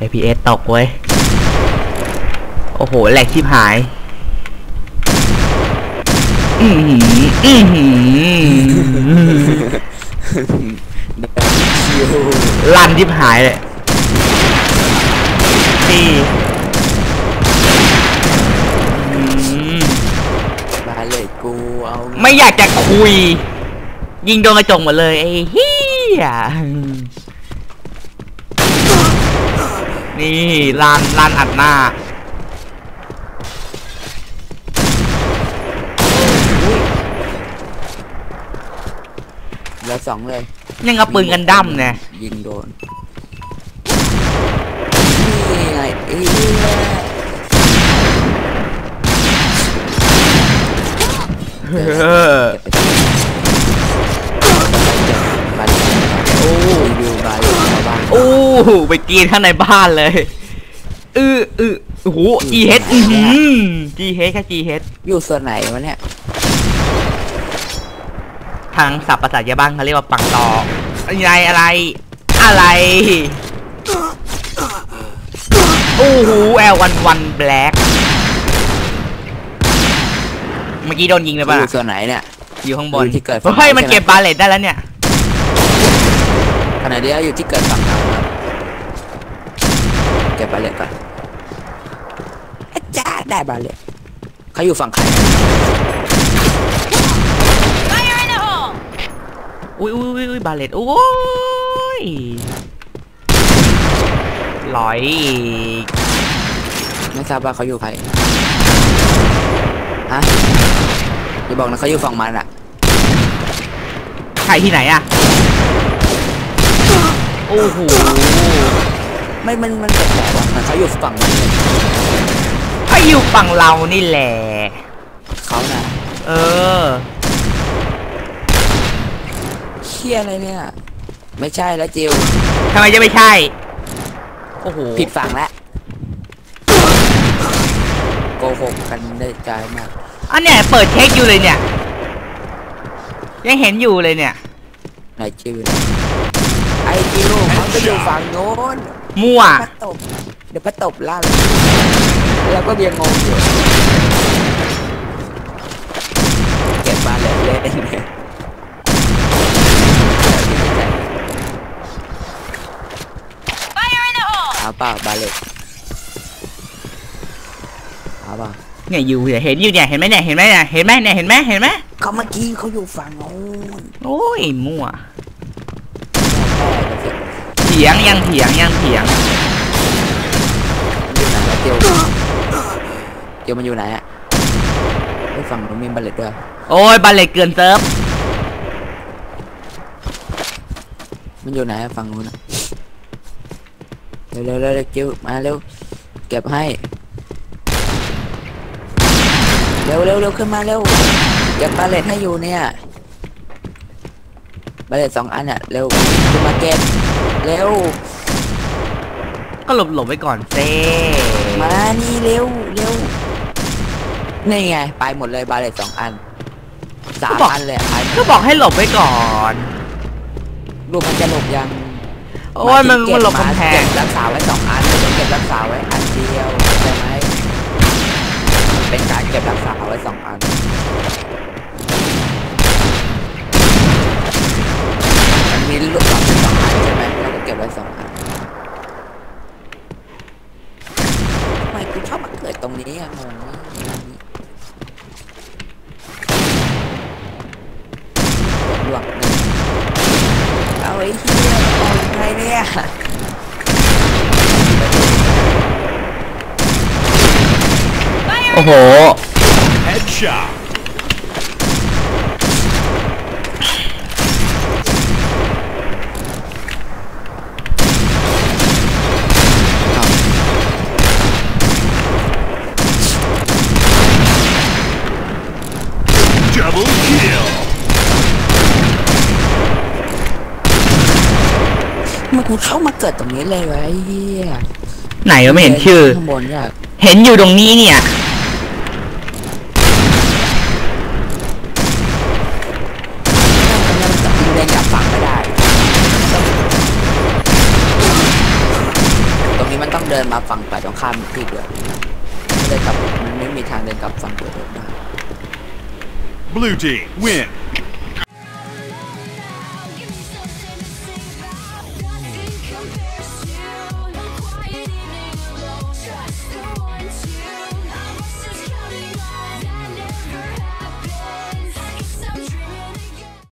APS ตกเว้ย โอ้โห แหลกชิบหาย อือหืออือหือลั่นชิบหายเลยนี่มาเลยกูเอา ไม่อยากจะคุย ยิงโดนกระจกหมดเลยไอ้เฮีย นี่ลานลานอัดหน้าแล้วสองเลยยังกับปืนกันดั้มเนี่ยยิงโดนนี่ไงเอ้ยเออ ไปกินข้างในบ้านเลยอืออือโอ้โห G H อือหือ G H แค่ G H อยู่ส่วนไหนวะเนี่ย ทางศัพท์ภาษาชาวบ้านเขาเรียกว่าปังตออะไรอะไร อะไร โอ้โหแอลวันวันแบล็กเมื่อกี้โดนยิงเลยอป่ะยู่ส่วนไหนเนี่ย อยู่ข้างบนอยู่ที่เกิดฝั่งเฮ้ยเรามัมันเก็บบาเลตได้แล้วเนี่ยขณะเดียวอยู่ที่เกิดฝั่ง เราครับเก็บบาเลตก่อนอาจ้าได้บาเลตเขาอยู่ฝั่งใคร Fire in the hole! อุ้ยอุ้ยอุ้ยอุ้ยบาเลตโอ้ยลอยอีกไม่ทราบว่าเขาอยู่ใครฮะอย่าบอกนะเขาอยู่ฝั่งมันอะใครที่ไหนอะโอ้โห ไม่มันมันแปลกๆว่ะเหมือนเขาอยู่ฝั่งมันเลยถ้าอยู่ฝั่งเรานี่แหละ เขาน่ะเออ เชี่ยอะไรเนี่ย ไม่ใช่แล้วจิวทำไมจะไม่ใช่ โอ้โห ผิดฝั่งแล้วโกหกกันได้ใจมากอันเนี้ยเปิดเช็คอยู่เลยเนี่ย ยังเห็นอยู่เลยเนี่ย ไหนจิว ไอ้จิวเขาจะอยู่ฝั่งโน้นมั่ว พัดตบ เดี๋ยวพัดตบลั่นแล้วก็เบียงงงอยู่เก็บมาเลยเล่นเนี่ย Fire in the hole! เอาเปล่าบาเลตเอาเปล่าเนี่ยอยู่เนี่ยเห็นอยู่เนี่ยเห็นไหมเนี่ยเห็นไหมเนี่ยเห็นไหมเนี่ยเห็นไหมเห็นไหมเขาเมื่อกี้เขาอยู่ฝั่งโน้นโอ้ยมั่วแพ้จะสิเถียงยังเถียงยังเถียงมันอยู่ไหนแล้วเตียวเตียวมันอยู่ไหนอะไอ้ฝั่งนู้นมีบาเลตด้วยโอ้ยบาเลตเกินเซิร์ฟมันอยู่ไหนอะฝั่งนู้นอะเร็วเร็วเร็วเร็วจิวมาเร็วเก็บให้เร็วเร็วเร็วขึ้นมาเร็วเก็บบาเลตให้อยู่เนี่ยบาเลตสองอันอะเร็วขึ้นมาเก็บ เร็ว ก็หลบหลบไว้ก่อนเซ่มานี่เร็วเร็วนี่ไง ไปหมดเลยบาเลตสองอันสามอันเลยอะไปหมดก็บอกให้หลบไว้ก่อนรูปมันจะหลบยังโอ้ยมันมันหลบกำแพเก็งบรักษาไว้สองอันไม่ต้องเก็บรักษาไว้อันเดียวเข้าใจไหมมันเป็นการเก็บรักษาไว้สองอันมันมีลูก เก็บไว้สองอันทำไมกูชอบมาเกิดตรงนี้อะงงมากหลวกหนึ่งเอาไอ้เหี้ยออกยังไงเนี่ยโอ้โห Headshot. เอา Double kill. มันกูเข้ามาเกิดตรงนี้เลยวะไอ้เหี้ยไหนวะไม่เห็นชื่อ ข้างบนอยากเห็นอยู่ตรงนี้เนี่ยยิงเล่นจับฝังไม่ได้ ตรงนี้มันต้องดินมาฝั่งฝ่ายตรงข้ามอีกทีเดียวไม่ได้กลับมันไม่มีทางเดินกลับฝั่งตัวเดิมได้ Blue team win.